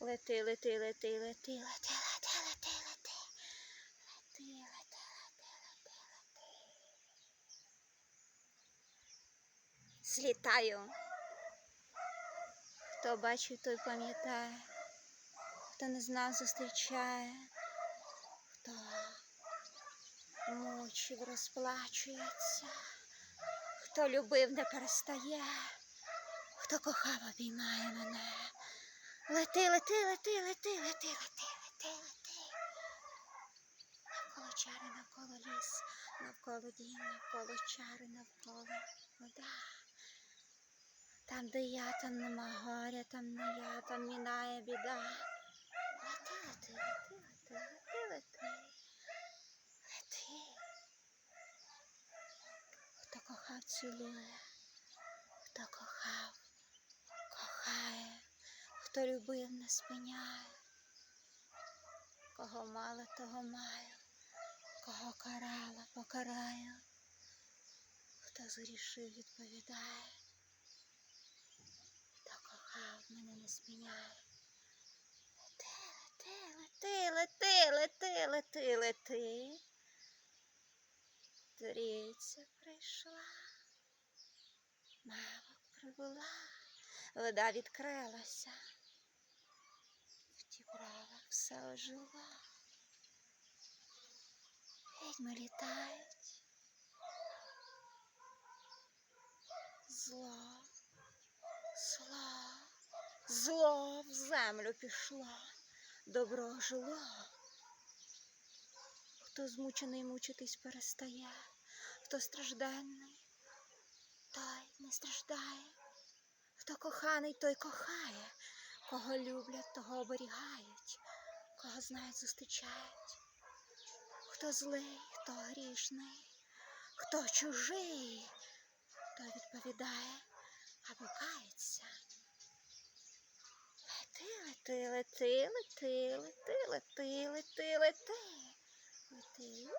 Лети, лети, лети, лети, лети, лети, лети, лети. Лети, лети, лети, лети, лети. Злітаю. Хто бачив, той пам'ятає. Хто не знав, зустрічає. Хто мучив, розплачується. Хто любив, не перестає. Хто кохав, обіймає мене. Лети, лети, лети, лети, лети, лети, лети, лети. Навколо чари, навколо ліс, навколо дім, навколо чари, навколо вода. Там, де я, там нема горя, там не я, там мінає біда. Лети, лети, лети, лети, лети, лети. Лети. Хто кохав, цілує, хто кохав, хто любив, не спиняє. Кого мало, того маю, кого карала, покараю. Хто згрішив, відповідає. Хто кохав, мене не спиняє. Лети, лети, лети, лети, лети, лети. Трійця прийшла, мама прибула, вода відкрилася, все ожило. Відьми літають, зло, зло, зло в землю пішло, добро жило. Хто змучений мучитись перестає, хто стражденний, той не страждає, хто коханий, той кохає, кого люблять, того оберігають, кого знають, зустрічають, хто злий, хто грішний, хто чужий, той відповідає або кається. Лети, лети, лети, лети, лети, лети, лети. Лети.